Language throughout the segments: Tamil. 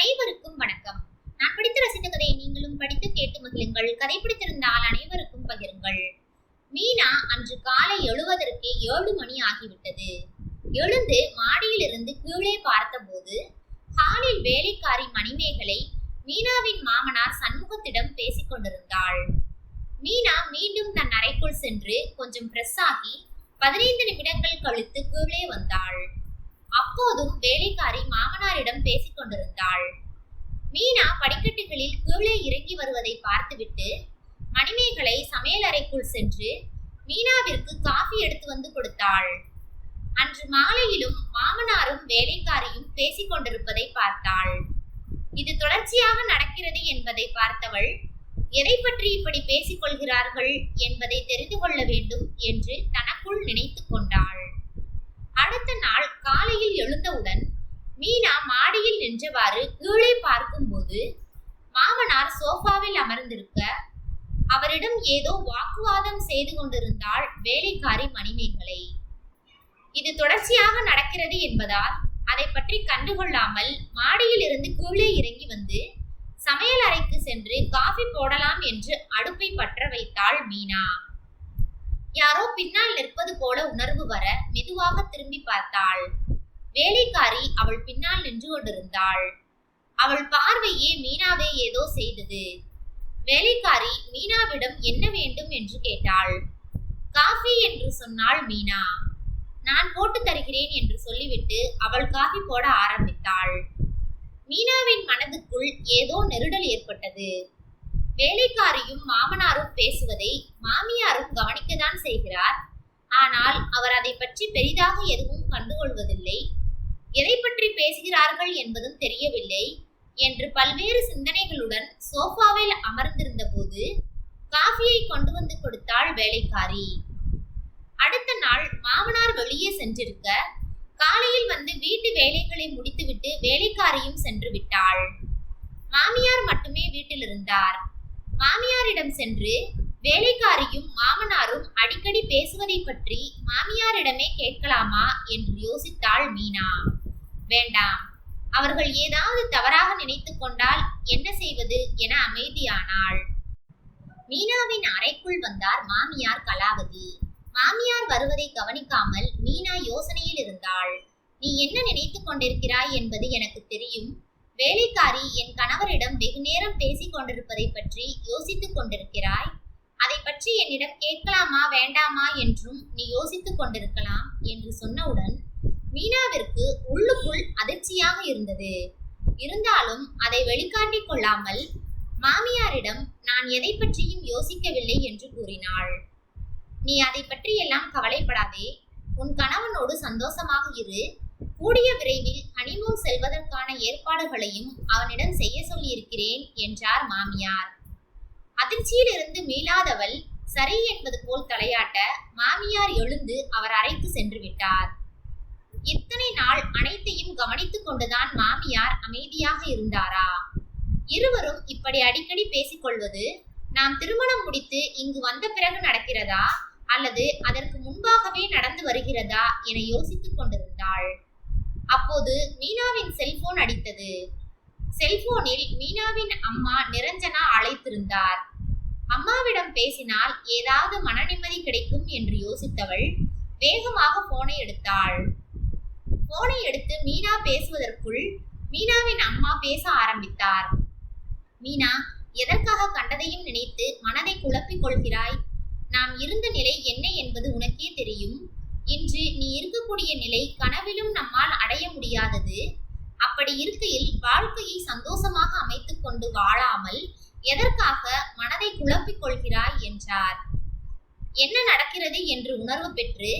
அனைவருக்கும் வணக்கம். நான் படித்த ரசித்த கதையை நீங்களும் படித்து கேட்டு மகிழுங்கள். கதை பிடித்திருந்தால் அனைவருக்கும் பகிருங்கள். மீனா அன்று காலை எழுவதற்கே ஏழு மணி ஆகிவிட்டது. எழுந்து மாடியிலிருந்து கீழே பார்த்தபோது ஹாலில் வேலைக்காரி மணிமேகலை மீனாவின் மாமனார் சண்முகத்திடம் பேசிக் கொண்டிருந்தாள். மீனா மீண்டும் தன் அறைக்குள் சென்று கொஞ்சம் பிரஸ் ஆகி பதினைந்து நிமிடங்கள் கழித்து கீழே வந்தாள். அப்போதும் வேலைக்காரி மாமனாரிடம் பேசிக் கொண்டிருந்தாள். மீனா படிக்கட்டுகளில் கீழே இறங்கி வருவதை பார்த்துவிட்டு மணிமேகலை சமையலறைக்குள் சென்று மீனாவிற்கு காஃபி எடுத்து வந்து கொடுத்தாள். அன்று மாலையிலும் மாமனாரும் வேலைக்காரியும் பேசிக் கொண்டிருப்பதை பார்த்தாள். இது தொடர்ச்சியாக நடக்கிறது என்பதை பார்த்தவள் எதை பற்றி இப்படி பேசிக் கொள்கிறார்கள் என்பதை தெரிந்து கொள்ள வேண்டும் என்று தனக்குள் நினைத்து கொண்டாள். அடுத்த நாள் காலையில் எழுந்தவுடன் மீனா மாடியில் நின்றவாறு கீழே பார்க்கும்போது மாமனார் சோஃபாவில் அமர்ந்திருக்க அவரிடம் ஏதோ வாக்குவாதம் செய்து கொண்டிருந்தாள் வேலைக்காரி மணிமேகலை. இது தொடர்ச்சியாக நடக்கிறது என்பதால் அதை பற்றி கண்டுகொள்ளாமல் மாடியில் இருந்து கீழே இறங்கி வந்து சமையல் அறைக்கு சென்று காஃபி போடலாம் என்று அடுப்பை பற்ற வைத்தாள் மீனா. யாரோ பின்னால் நிற்பது போல உணர்வு வர மெதுவாக திரும்பி பார்த்தாள். வேலைக்காரி அவள் பின்னால் நின்று கொண்டிருந்தாள். அவள் பார்வையே மீனாவை ஏதோ செய்தது. வேலைக்காரி மீனாவிடம் என்ன வேண்டும்? என்று கேட்டாள். காஃபி என்று சொன்னாள் மீனா. நான் போட்டு தருகிறேன் என்று சொல்லிவிட்டு அவள் காஃபி போட ஆரம்பித்தாள். மீனாவின் மனதுக்குள் ஏதோ நெருடல் ஏற்பட்டது. வேலைக்காரியும் மாமனாரும் பேசுவதை மாமியாரும் கவனிக்கத்தான் செய்கிறார். ஆனால் அவர் அதை பற்றி பெரிதாக எதுவும் கண்டுகொள்வதில்லை. எதை பற்றி பேசுகிறார்கள் என்பதும் தெரியவில்லை. என்று பல்வேறு சிந்தனைகளுடன் சோஃபாவில் அமர்ந்திருந்த போது காஃபியை கொண்டு வந்து கொடுத்தாள் வேலைக்காரி. அடுத்த நாள் மாமனார் வெளியே சென்றிருக்க காலையில் வந்து வீட்டு வேலைகளை முடித்துவிட்டு வேலைக்காரியும் சென்று விட்டாள். மாமியார் மட்டுமே வீட்டில் இருந்தார். மாமியாரிடம் சென்று வேலைக்காரியும் மாமனாரும் அடிக்கடி பேசுவதை பற்றி மாமியாரிடமே கேட்கலாமா என்று யோசித்தாள் மீனா. வேண்டாம் அவர்கள் ஏதாவது தவறாக நினைத்து கொண்டால் என்ன செய்வது என அமைதியானாள். மீனாவின் அறைக்குள் வந்தார் மாமியார் கலாவதி. மாமியார் வருவதை கவனிக்காமல் மீனா யோசனையில் இருந்தாள். நீ என்ன நினைத்துக் கொண்டிருக்கிறாய் என்பது எனக்கு தெரியும். வேலைக்காரி என் கணவரிடம் வெகு நேரம் பேசிக் கொண்டிருப்பதை பற்றி யோசித்துக் கொண்டிருக்கிறாய்? அதை பற்றி என்னிடம் கேட்கலாமா வேண்டாமா என்றும் நீ யோசித்துக் கொண்டிருக்கலாம் என்று சொன்னவுடன் மீனாவிற்கு உள்ளுக்குள் அதிர்ச்சியாக இருந்தது. இருந்தாலும் அதை வெளிக்காட்டிக் கொள்ளாமல் மாமியாரிடம் நான் எதை பற்றியும் யோசிக்கவில்லை என்று கூறினாள். நீ அதை பற்றியெல்லாம் கவலைப்படாதே உன் கணவனோடு சந்தோஷமாக இரு கூடிய விரைவில் ஹனிமூன் செல்வதற்கான ஏற்பாடுகளையும் அவனிடம் செய்ய சொல்லியிருக்கிறேன் என்றார் மாமியார். அதிர்ச்சியிலிருந்து மீளாதவள் சரி என்பது போல் தலையாட்ட மாமியார் எழுந்து அவர் அறைக்கு சென்று விட்டார். இத்தனை நாள் அனைத்தையும் கவனித்துக் கொண்டுதான் மாமியார் அமைதியாக இருந்தாரா? இருவரும் இப்படி அடிக்கடி பேசிக்கொள்வது நாம் திருமணம் முடித்து இங்கு வந்த பிறகு நடக்கிறதா? அல்லது அதற்கு முன்பாகவே நடந்து வருகிறதா? என யோசித்துக் கொண்டிருந்தாள். அப்போது மீனாவின் செல்போன் அடித்தது. செல்போனில் மீனாவின் அம்மா நிரஞ்சனா அழைத்திருந்தார். அம்மாவிடம் பேசினால் ஏதாவது மன நிம்மதி கிடைக்கும் என்று யோசித்தவள் வேகமாக போனை எடுத்தாள். போனை எடுத்து மீனா பேசுவதற்குள் மீனாவின் அம்மா பேச ஆரம்பித்தார். மீனா எதற்காக கண்டதையும் நினைத்து மனதை குழப்பிக் கொள்கிறாய்? நாம் இருந்த நிலை என்ன என்பது உனக்கே தெரியும். இன்று நீ இருக்கக்கூடிய நிலை கனவிலும் நம்மால் அடைய முடியாதது. அப்படி இருக்கையில் வாழ்க்கையை சந்தோஷமாக அமைத்துக் கொண்டு வாழாமல் எதற்காக மனதை குழப்பிக் கொள்கிறாய் என்றார். என்ன நடக்கிறது என்று உணர்வு பெற்று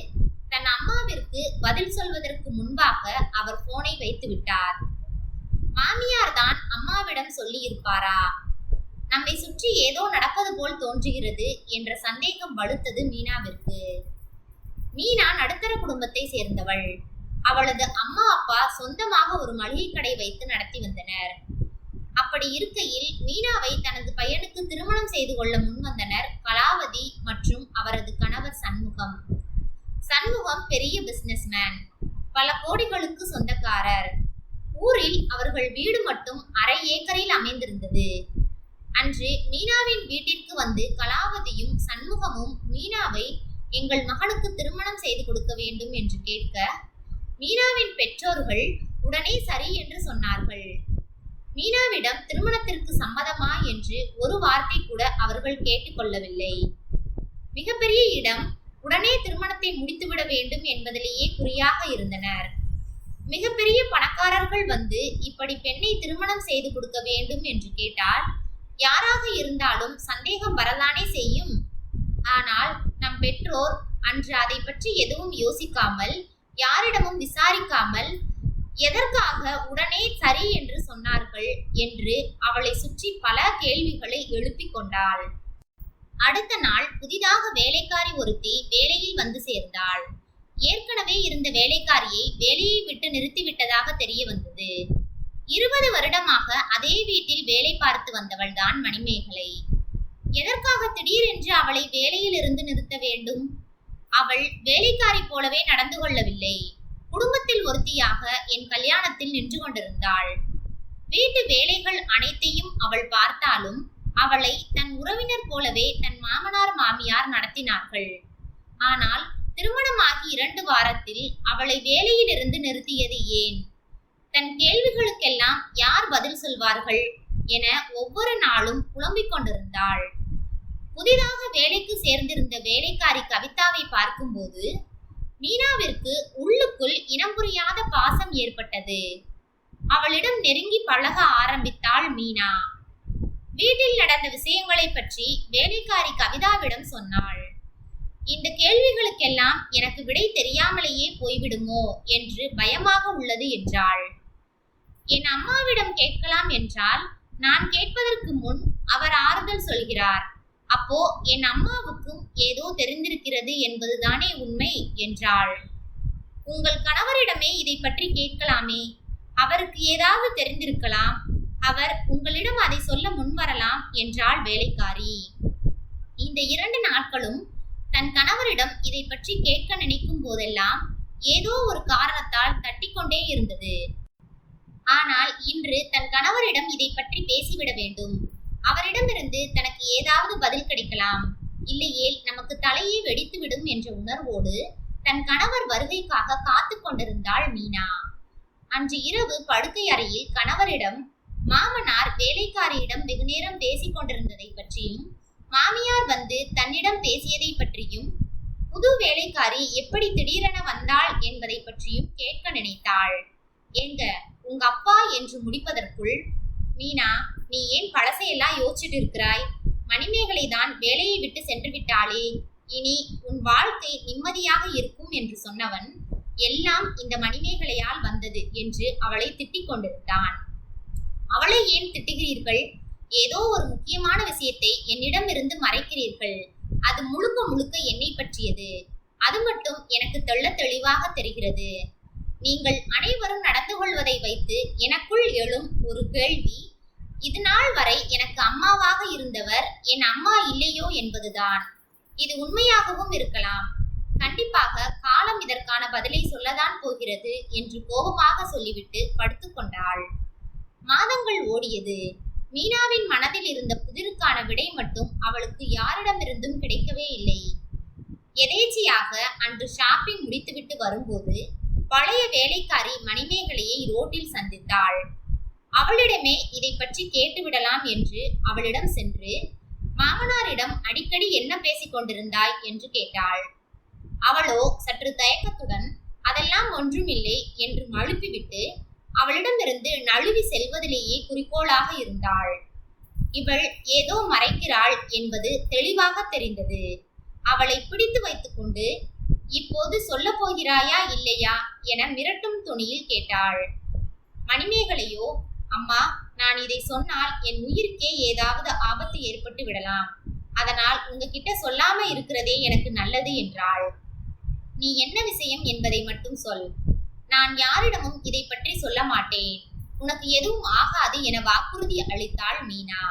தன் அம்மாவிற்கு பதில் சொல்வதற்கு முன்பாக அவர் போனை வைத்து விட்டார். மாமியார் தான் அம்மாவிடம் சொல்லியிருப்பாரா? நம்மை சுற்றி ஏதோ நடப்பது போல் தோன்றுகிறது என்ற சந்தேகம் வலுத்தது மீனாவிற்கு. மீனா நடுத்தர குடும்பத்தை சேர்ந்தவள். அவளது அம்மா அப்பா சொந்தமாக ஒரு மளிகை கடை வைத்து நடத்தி வந்தனர். அப்படி இருக்கையில் மீனாவை தனது பையனுக்கு திருமணம் செய்து கொள்ள முன்வந்தனர் கலாவதி மற்றும் அவரது கணவர் சண்முகம். சண்முகம் பெரிய பிசினஸ்மேன் பல கோடிகளுக்கு சொந்தக்காரர். ஊரில் ஊரில் அவர்கள் வீடு மட்டும் அரை ஏக்கரில் அமைந்திருந்தது. அன்று மீனாவின் வீட்டிற்கு வந்து கலாவதியும் சண்முகமும் மீனாவை எங்கள் மகனுக்கு திருமணம் செய்து கொடுக்க வேண்டும் என்று கேட்க மீனாவின் பெற்றோர்கள் உடனே சரி என்று சொன்னார்கள். மீனாவிடம் திருமணத்திற்கு சம்மதமா என்று ஒரு வார்த்தை கூட அவர்கள் கேட்டுக்கொள்ளவில்லை மிகப்பெரிய இடம் உடனே திருமணத்தை முடித்துவிட வேண்டும் என்பதிலேயே குறியாக இருந்தனர். மிகப்பெரிய பணக்காரர்கள் வந்து இப்படி பெண்ணை திருமணம் செய்து கொடுக்க வேண்டும் என்று கேட்டால் யாராக இருந்தாலும் சந்தேகம் வரலானே செய்யும். ஆனால் நம் பெற்றோர் அன்று அதை பற்றி எதுவும் யோசிக்காமல் யாரிடமும் விசாரிக்காமல் எதற்காக உடனே சரி என்று சொன்னார்கள்? என்று அவளை சுற்றி பல கேள்விகளை எழுப்பிக் கொண்டாள். அடுத்த நாள் புதிதாக வேலைக்காரி ஒருத்தி வேலையில் வந்து சேர்ந்தாள். ஏற்கனவே இருந்த வேலைக்காரியை வேலையை விட்டு நிறுத்திவிட்டதாக தெரிய வந்தது. இருபது வருடமாக அதே வீட்டில் வேலை பார்த்து வந்தவள் தான் மணிமேகலை. எதற்காக திடீரென்று அவளை வேலையில் இருந்து நிறுத்த வேண்டும்? அவள் வேலைக்காரி போலவே நடந்து கொள்ளவில்லை. குடும்பத்தில் ஒருத்தியாக என் கல்யாணத்தில் நின்று கொண்டிருந்தாள். வீட்டு வேலைகள் அனைத்தையும் அவள் பார்த்தாலும் அவளை தன் உறவினர் போலவே தன் மாமனார் மாமியார் நடத்தினார்கள். ஆனால் திருமணமாகி இரண்டு வாரத்தில் அவளை வேலையிலிருந்து நிறுத்தியது ஏன்? தன் கேள்விகளுக்கெல்லாம் யார் பதில் சொல்வார்கள் என ஒவ்வொரு நாளும் புலம்பிக் கொண்டிருந்தாள். புதிதாக வேலைக்கு சேர்ந்திருந்த வேலைக்காரி கவிதாவை பார்க்கும்போது மீனாவிற்கு உள்ளுக்குள் இனம் புரியாத பாசம் ஏற்பட்டது. அவளிடம் நெருங்கி பழக ஆரம்பித்தாள் மீனா. வீட்டில் நடந்த விஷயங்களை பற்றி வேலைக்காரி கவிதாவிடம் சொன்னாள். இந்த கேள்விகளுக்கெல்லாம் எனக்கு விடை தெரியாமலேயே போய்விடுமோ என்று பயமாக உள்ளது என்றாள். என் அம்மாவிடம் கேட்கலாம் என்றால் நான் கேட்பதற்கு முன் அவர் ஆறுதல் சொல்கிறார். அப்போ என் அம்மாவுக்கும் ஏதோ தெரிந்திருக்கிறது என்பதுதானே உண்மை என்றாள். உங்கள் கணவரிடமே இதை பற்றி கேட்கலாமே? அவருக்கு ஏதாவது தெரிந்திருக்கலாம். அவர் உங்களிடம் அதை சொல்ல முன்வரலாம் என்றாள் வேலைக்காரி. இந்த இரண்டு நாட்களும் தன் கணவரிடம் இதை பற்றி கேட்க நினைக்கும் போதெல்லாம் ஏதோ ஒரு காரணத்தால் தட்டிக்கொண்டே இருந்தது. ஆனால் இன்று தன் கணவரிடம் இதை பற்றி பேசிவிட வேண்டும். அவரிடமிருந்து தனக்கு ஏதாவது பதில் கிடைக்கலாம். இல்லையேல் நமக்கு தலையே வெடித்துவிடும் என்ற உணர்வோடு தன் கணவர் வருகைக்காக காத்து கொண்டிருந்தாள் மீனா. அன்று இரவு படுக்கை அறையில் கணவரிடம் மாமனார் வேலைக்காரியிடம் வெகுநேரம் பேசிக் கொண்டிருந்ததை பற்றியும் மாமியார் வந்து தன்னிடம் பேசியதை பற்றியும் புது வேலைக்காரி எப்படி திடீரென வந்தாள் என்பதை பற்றியும் கேட்க நினைத்தாள். எங்க உங்க அப்பா என்று முடிப்பதற்குள் மீனா நீ ஏன் பழசையெல்லாம் யோசிச்சுட்டு இருக்கிறாய்? மணிமேகலை தான் வேலையை விட்டு சென்று விட்டாளே இனி உன் வாழ்க்கை நிம்மதியாக இருக்கும் என்று சொன்னவன் எல்லாம் இந்த மணிமேகலையால் வந்தது என்று அவளை திட்டிக் கொண்டிருந்தான். அவளை ஏன் திட்டுகிறீர்கள்? ஏதோ ஒரு முக்கியமான விஷயத்தை என்னிடமிருந்து மறைக்கிறீர்கள். அது முழுக்க முழுக்க என்னை பற்றியது. அது மட்டும் எனக்கு தெள்ள தெளிவாக தெரிகிறது. நீங்கள் அனைவரும் நடந்து கொள்வதை வைத்து எனக்குள் எழும் ஒரு கேள்வி இது நாள் வரை எனக்கு அம்மாவாக இருந்தவர் என் அம்மா இல்லையோ என்பதுதான். இது உண்மையாகவும் இருக்கலாம். கண்டிப்பாக காலம் இதற்கான பதிலை சொல்லதான் போகிறது என்று கோபமாக சொல்லிவிட்டு படுத்துக்கொண்டாள் மாதங்கள் ஓடியது. மீனாவின் மனதில் இருந்த புதிருக்கான விடை மட்டும் அவளுக்கு யாரிடமிருந்தும் கிடைக்கவே இல்லை. எதேச்சியாக அன்று ஷாப்பிங் முடித்துவிட்டு வரும்போது பழைய வேலைக்காரி மணிமேகலையை ரோட்டில் சந்தித்தாள். அவளிடமே இதை பற்றி கேட்டுவிடலாம் என்று அவளிடம் சென்று மாமனாரிடம் அடிக்கடி என்ன பேசிக் கொண்டிருந்தாய்? என்று கேட்டாள். அவளோ சற்று தயக்கத்துடன் அதெல்லாம் ஒன்றுமில்லை என்று மழுப்பிவிட்டு அவளிடமிருந்து நழுவி செல்வதிலேயே குறிக்கோளாக இருந்தாள். இவள் ஏதோ மறைக்கிறாள் என்பது தெளிவாக தெரிந்தது. அவளை பிடித்து வைத்துக்கொண்டு இப்போது சொல்ல போகிறாயா இல்லையா? என மிரட்டும் துணியில் கேட்டாள். மணிமேகலையோ அம்மா நான் இதை சொன்னால் என் உயிருக்கே ஏதாவது ஆபத்து ஏற்பட்டு விடலாம். அதனால் உங்ககிட்ட சொல்லாம இருக்கிறதே எனக்கு நல்லது என்றாள். நீ என்ன விஷயம் என்பதை மட்டும் சொல். நான் யாரிடமும் இதை பற்றி சொல்ல மாட்டேன். உனக்கு எதுவும் ஆகாது என வாக்குறுதி அளித்தாள் மீனா.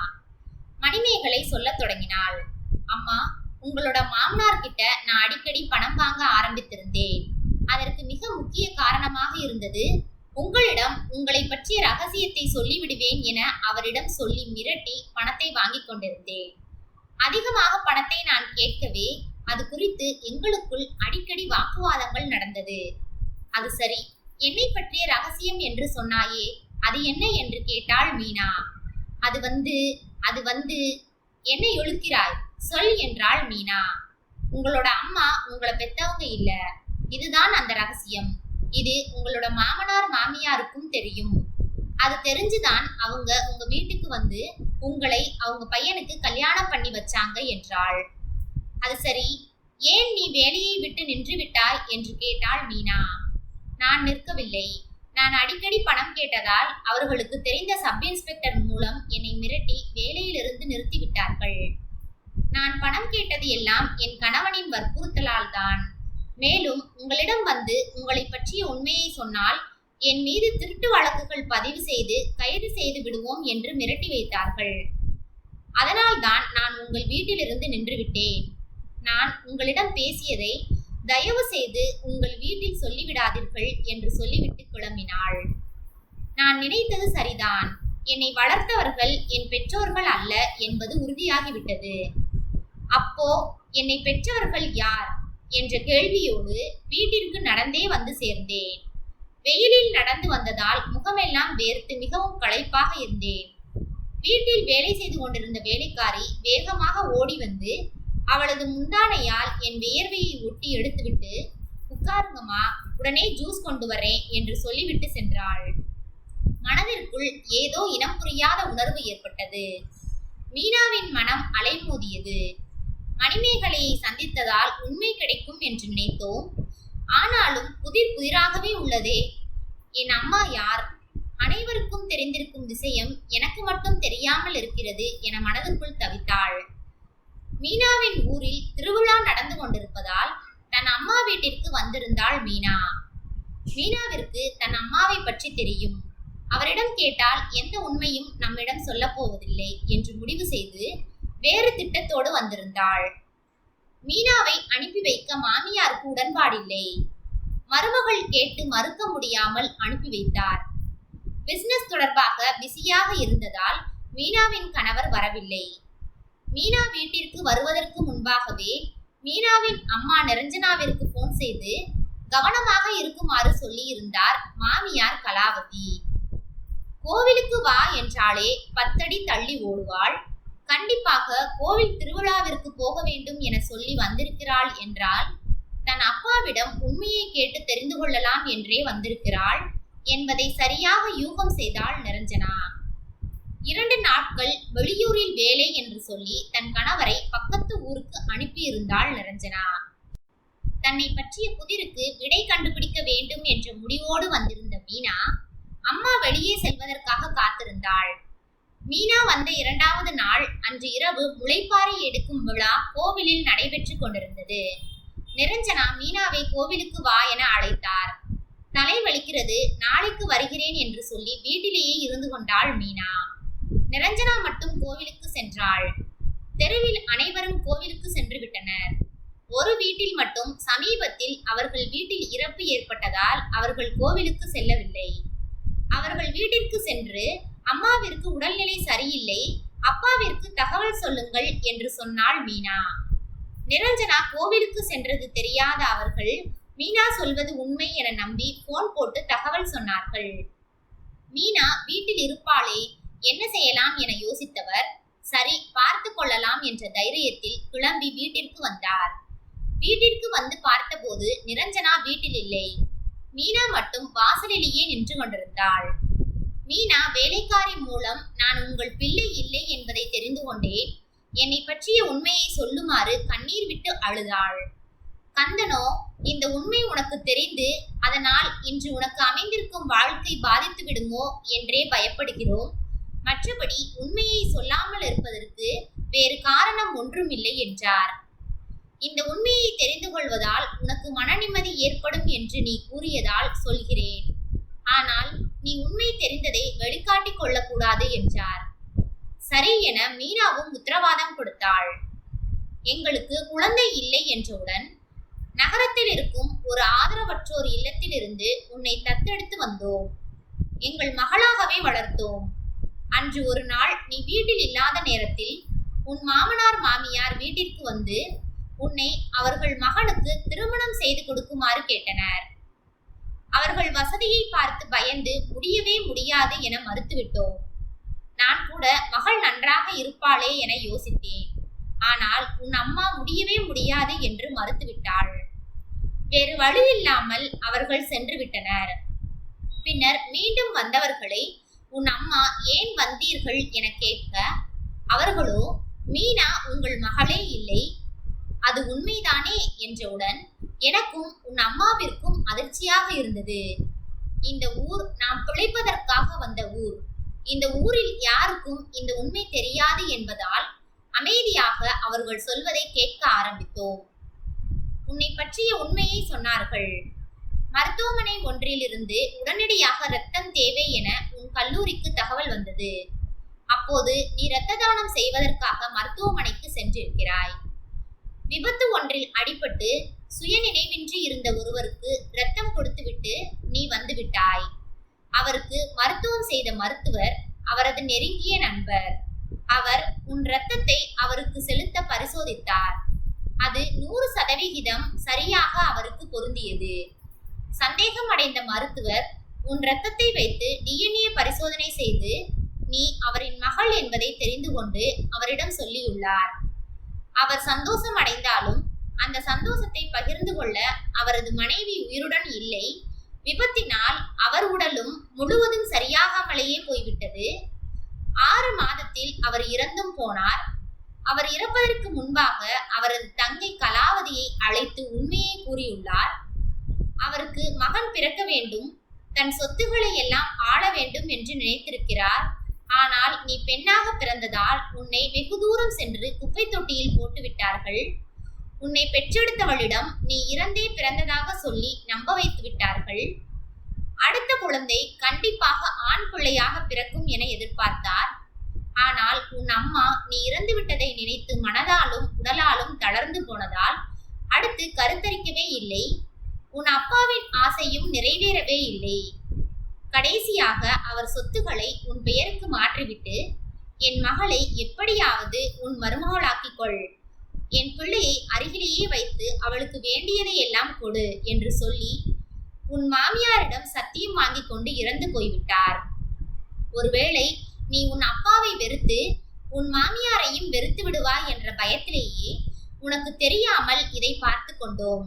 மணிமேகலை சொல்லத் தொடங்கினாள். அம்மா உங்களோட மாமனார் கிட்ட நான் அடிக்கடி பணம் வாங்க ஆரம்பித்திருந்தேன். அதற்கு மிக முக்கிய காரணமாக இருந்தது உங்களிடம் உங்களை பற்றிய ரகசியத்தை சொல்லிவிடுவேன் என அவரிடம் சொல்லி மிரட்டி பணத்தை வாங்கிக் கொண்டிருந்தேன். அதிகமாக பணத்தை நான் கேட்கவே அது குறித்து எங்களுக்குள் அடிக்கடி வாக்குவாதங்கள் நடந்தது. அது சரி என்னை பற்றிய ரகசியம் என்று சொன்னாயே அது என்ன என்று கேட்டாள் மீனா. அது வந்து அது வந்து என்னை ஒழுக்கிறாய் சொல் என்றாள் மீனா. உங்களோட அம்மா உங்களை பெத்தவங்க இல்ல இதுதான் அந்த ரகசியம். இது உங்களோட மாமனார் மாமியாருக்கும் தெரியும். அது தெரிஞ்சுதான் அவங்க உங்க வீட்டுக்கு வந்து உங்களை அவங்க பையனுக்கு கல்யாணம் பண்ணி வச்சாங்க என்றாள். அது சரி. ஏன் நீ வேலையை விட்டு நின்று விட்டாய் என்று கேட்டாள் மீனா. நான் நிற்கவில்லை. நான் அடிக்கடி பணம் கேட்டதால் அவர்களுக்கு தெரிந்த சப் இன்ஸ்பெக்டர் மூலம் என்னை மிரட்டி வேலையிலிருந்து நிறுத்திவிட்டார்கள். நான் பணம் கேட்டது எல்லாம் என் கணவனின் வற்புறுத்தலால் தான் மேலும் உங்களிடம் வந்து உங்களை பற்றிய உண்மையை சொன்னால் என் மீது திருட்டு வழக்குகள் பதிவு செய்து கைது செய்து விடுவோம் என்று மிரட்டி வைத்தார்கள். அதனால்தான் நான் உங்கள் வீட்டிலிருந்து நின்றுவிட்டேன் நான் உங்களிடம் பேசியதை தயவு செய்து உங்கள் வீட்டில் சொல்லிவிடாதீர்கள் என்று சொல்லிவிட்டு கிளம்பினாள் நான் நினைத்தது சரிதான். என்னை வளர்த்தவர்கள் என் பெற்றோர்கள் அல்ல என்பது உறுதியாகிவிட்டது. அப்போ என்னை பெற்றவர்கள் யார்? என்ற கேள்வியோடு வீட்டிற்கு நடந்தே வந்து சேர்ந்தேன். வெயிலில் நடந்து வந்ததால் முகமெல்லாம் வேர்த்து மிகவும் களைப்பாக இருந்தேன். வீட்டில் வேலை செய்து கொண்டிருந்த வேலைக்காரி வேகமாக ஓடி வந்து அவளது முந்தானையால் என் வியர்வையை ஒட்டி எடுத்துவிட்டு உட்காருங்கம்மா உடனே ஜூஸ் கொண்டு வரேன் என்று சொல்லிவிட்டு சென்றாள். மனதிற்குள் ஏதோ இனம் புரியாத உணர்வு ஏற்பட்டது. மீனாவின் மனம் அலைமோதியது. மணிமேகலையை சந்தித்ததால் உண்மை கிடைக்கும் என்று நினைத்தோம். ஆனாலும் புதிர் புதிராகவே உள்ளதே. என் அம்மா யார்? அனைவருக்கும் தெரிந்திருக்கும் விஷயம் எனக்கு மட்டும் தெரியாமல் இருக்கிறது என மனதுக்குள் தவித்தாள். மீனாவின் ஊரில் திருவிழா நடந்து கொண்டிருப்பதால் தன் அம்மா வீட்டிற்கு வந்திருந்தாள் மீனா. மீனாவிற்கு தன் அம்மாவை பற்றி தெரியும். அவரிடம் கேட்டால் எந்த உண்மையும் நம்மிடம் சொல்லப் போவதில்லை என்று முடிவு செய்து வேறு திட்டத்தோடு வந்திருந்தாள். மீனாவை அனுப்பி வைக்க மாமியாருக்கு உடன்பாடில்லை. மருமகள் கேட்டு மறுக்க முடியாமல் அனுப்பி வைத்தார். பிசினஸ் தொடர்பாக பிஸியாக இருந்ததால் மீனாவின் கணவர் வரவில்லை. மீனா வீட்டிற்கு வருவதற்கு முன்பாகவே மீனாவின் அம்மா நிரஞ்சனாவிற்கு போன் செய்து கவனமாக இருக்குமாறு சொல்லியிருந்தார் மாமியார் கலாவதி. கோவிலுக்கு வா என்றாலே பத்தடி தள்ளி ஓடுவாள். கண்டிப்பாக கோவில் திருவிழாவிற்கு போக வேண்டும் என சொல்லி வந்திருக்கிறாள் என்றால் தன் அப்பாவிடம் உண்மையை கேட்டு தெரிந்து கொள்ளலாம் என்றே வந்திருக்கிறாள் என்பதை சரியாக யூகம் செய்தாள் நிரஞ்சனா. இரண்டு நாட்கள் வெளியூரில் வேலை என்று சொல்லி தன் கணவரை பக்கத்து ஊருக்கு அனுப்பியிருந்தாள் நிரஞ்சனா. தன்னை பற்றிய புதிருக்கு விடை கண்டுபிடிக்க வேண்டும் என்ற முடிவோடு வந்திருந்த மீனா அம்மா வெளியே செல்வதற்காக காத்திருந்தாள். மீனா வந்த இரண்டாவது நாள் அன்று இரவு முளைப்பாறை எடுக்கும் விழா கோவிலில் நடைபெற்று கொண்டிருந்தது. நிரஞ்சனா மீனாவை கோவிலுக்கு வா என அழைத்தார். தலை வலிக்கிறது நாளைக்கு வருகிறேன் என்று சொல்லி வீட்டிலேயே இருந்து கொண்டாள் மீனா. நிரஞ்சனா மட்டும் கோவிலுக்கு சென்றாள். தெருவில் அனைவரும் கோவிலுக்கு சென்று விட்டனர். ஒரு வீட்டில் மட்டும் சமீபத்தில் அவர்கள் வீட்டில் இறப்பு ஏற்பட்டதால் அவர்கள் கோவிலுக்கு செல்லவில்லை. அவர்கள் வீட்டிற்கு சென்று சரியில்லை அப்பாவிற்கு தகவல் சொல்லுங்கள் என்று சொன்னாள் மீனா. நிரஞ்சனா கோவிலுக்கு சென்றது தெரியாத அவர்கள் மீனா சொல்வது உண்மை என நம்பி போன் போட்டு தகவல் சொன்னார்கள். மீனா வீட்டில் இருப்பாளே என்ன செய்யலாம் என யோசித்தவர். சரி பார்த்து கொள்ளலாம் என்ற தைரியத்தில் கிளம்பி வீட்டிற்கு வந்தார். வீட்டிற்கு வந்து பார்த்தபோது நிரஞ்சனா வீட்டில் இல்லை. மீனா மட்டும் வாசலிலேயே நின்று கொண்டிருந்தாள். மீனா வேலைக்காரி மூலம் நான் உங்கள் பிள்ளை இல்லை என்பதை தெரிந்து கொண்டேன். என்னை பற்றிய உண்மையை சொல்லுமாறு கண்ணீர் விட்டு அழுதாள். கந்தனோ இந்த உண்மை உனக்கு தெரிந்து அதனால் இன்று உனக்கு அமைந்திருக்கும் வாழ்க்கை பாதித்து விடுமோ என்றே பயப்படுகிறோம். மற்றபடி உண்மையை சொல்லாமல் இருப்பதற்கு வேறு காரணம் ஒன்றுமில்லை என்றார். இந்த உண்மையை தெரிந்து கொள்வதால் உனக்கு மன நிம்மதி ஏற்படும் என்று நீ கூறியதால் சொல்கிறேன். ஆனால் நீ உண்மை தெரிந்ததை வெளிக்காட்டிக் கொள்ளக்கூடாது என்றார். சரி என மீனாவும் உத்தரவாதம் கொடுத்தாள். எங்களுக்கு குழந்தை இல்லை என்றவுடன் நகரத்தில் இருக்கும் ஒரு ஆதரவற்றோர் இல்லத்திலிருந்து உன்னை தத்தெடுத்து வந்தோம். எங்கள் மகளாகவே வளர்த்தோம். அன்று ஒரு நாள் நீ வீட்டில் இல்லாத நேரத்தில் உன் மாமனார் மாமியார் வீட்டிற்கு வந்து உன்னை அவர்கள் மகனுக்கு திருமணம் செய்து கொடுக்குமாறு கேட்டனர். அவர்கள் வசதியை பார்த்து பயந்து முடியவே முடியாது என மறுத்துவிட்டோம். நான் கூட மகள் நன்றாக இருப்பாளே என யோசித்தேன். ஆனால் உன் அம்மா முடியவே முடியாது என்று மறுத்துவிட்டாள். வேறு வழி இல்லாமல் அவர்கள் சென்று விட்டனர். பின்னர் மீண்டும் வந்தவர்களை உன் அம்மா ஏன் வந்தீர்கள்? என கேட்க அவர்களோ மீனா உங்கள் மகளே இல்லை. அது உண்மைதானே? என்றவுடன் எனக்கும் உன் அம்மாவிற்கும் அதிர்ச்சியாக இருந்தது. இந்த ஊர் நாம் பிழைப்பதற்காக வந்த ஊர். இந்த ஊரில் யாருக்கும் இந்த உண்மை தெரியாது என்பதால் அமைதியாக அவர்கள் சொல்வதை கேட்க ஆரம்பித்தோம். உன்னை பற்றிய உண்மையை சொன்னார்கள். மருத்துவமனை ஒன்றிலிருந்து உடனடியாக ரத்தம் தேவை என உன் கல்லூரிக்கு தகவல் வந்தது. அப்போது நீ இரத்த தானம் செய்வதற்காக மருத்துவமனைக்கு சென்றிருக்கிறாய். விபத்து ஒன்றில் அடிபட்டு சுயநினைவின்றி இருந்த ஒருவருக்கு ரத்தம் கொடுத்துவிட்டு நீ வந்து விட்டாய் அவருக்கு மருத்துவம் செய்த மருத்துவர் அவரது நெருங்கிய நண்பர். அவர் உன் இரத்தத்தை அவருக்கு செலுத்த பரிசோதித்தார். அது நூறு சதவிகிதம் சரியாக அவருக்கு பொருந்தியது. சந்தேகம் அடைந்த மருத்துவர் உன் இரத்தத்தை வைத்து டிஎன்ஏ பரிசோதனை செய்து நீ அவரின் மகள் என்பதை தெரிந்து கொண்டு அவரிடம் சொல்லியுள்ளார். அவர் சந்தோஷம் அடைந்தாலும் அந்த சந்தோஷத்தை பகிர்ந்து கொள்ள அவரது மனைவி உயிருடன் இல்லை. விபத்தினால் அவர் உடலும் முழுவதும் சரியாகாமலேயே போய்விட்டது. ஆறு மாதத்தில் அவர் இறந்தும் போனார். அவர் இறப்பதற்கு முன்பாக அவரது தங்கை கலாவதியை அழைத்து உண்மையை கூறியுள்ளார். அவருக்கு மகன் பிறக்க வேண்டும் தன் சொத்துக்களை எல்லாம் ஆள வேண்டும் என்று நினைத்திருக்கிறார். ஆனால் நீ பெண்ணாக பிறந்ததால் உன்னை வெகு தூரம் சென்று குப்பை தொட்டியில் போட்டு விட்டார்கள் உன்னை பெற்றெடுத்தவளிடம் நீ இறந்தே பிறந்ததாக சொல்லி நம்ப வைத்து விட்டார்கள்? அடுத்த குழந்தை கண்டிப்பாக ஆண் பிள்ளையாக பிறக்கும் என எதிர்பார்த்தார். ஆனால் உன் அம்மா நீ இறந்து விட்டதை நினைத்து மனதாலும் உடலாலும் தளர்ந்து போனதால் அடுத்து கருத்தரிக்கவே இல்லை. உன் அப்பாவின் ஆசையும் நிறைவேறவே இல்லை. கடைசியாக அவர் சொத்துக்களை உன் பெயருக்கு மாற்றிவிட்டு என் மகளை எப்படியாவது உன் மருமகளாக்கிக் கொள். என் பிள்ளையை அருகிலேயே வைத்து அவளுக்கு வேண்டியதை எல்லாம் கொடு என்று சொல்லி உன் மாமியாரிடம் சத்தியம் வாங்கிக் கொண்டு இறந்து போய்விட்டார். ஒருவேளை நீ உன் அப்பாவை வெறுத்து உன் மாமியாரையும் வெறுத்து விடுவாய் என்ற பயத்திலேயே உனக்கு தெரியாமல் இதை பார்த்து கொண்டோம்.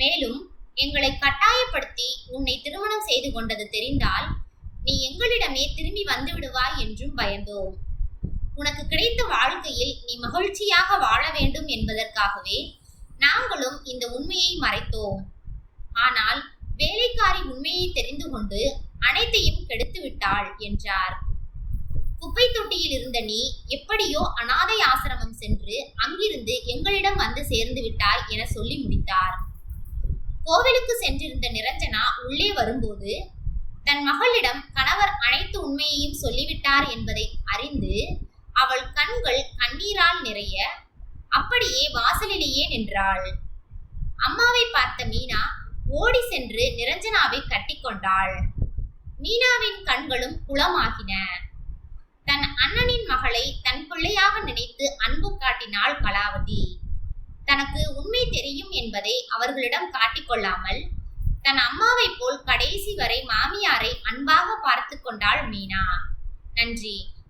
மேலும் எங்களை கட்டாயப்படுத்தி உன்னை திருமணம் செய்து கொண்டது தெரிந்தால் நீ எங்களிடமே திரும்பி வந்து விடுவாய் என்றும் பயந்தோம். உனக்கு கிடைத்த வாழ்க்கையில் நீ மகிழ்ச்சியாக வாழ வேண்டும் என்பதற்காகவே நாங்களும் இந்த உண்மையை மறைத்தோம். ஆனால் வேலைக்காரி உண்மையை தெரிந்து கொண்டு அனைத்தையும் கெடுத்து விட்டாள் என்றார். குப்பை தொட்டியில் இருந்த நீ எப்படியோ அனாதை ஆசிரமம் சென்று அங்கிருந்து எங்களிடம் வந்து சேர்ந்து விட்டாய் என சொல்லி முடித்தார். கோவிலுக்கு சென்றிருந்த நிரஞ்சனா உள்ளே வரும்போது தன் மகளிடம் கணவர் அனைத்து உண்மையையும் சொல்லிவிட்டார் என்பதை அறிந்து அவள் கண்கள் கண்ணீரால் நிறைய அப்படியே வாசலிலேயே நின்றாள். அம்மாவை பார்த்த மீனா ஓடி சென்று நிரஞ்சனாவை கட்டிக்கொண்டாள் மீனாவின் கண்களும் குளமாகின. தன் அண்ணனின் மகளை தன் பிள்ளையாக நினைத்து அன்பு காட்டினாள் கலாவதி. தனக்கு உண்மை தெரியும் என்பதை அவர்களிடம் காட்டிக்கொள்ளாமல் தன் அம்மாவைப் போல் கடைசி வரை மாமியாரை அன்பாக பார்த்து கொண்டாள் மீனா. நன்றி.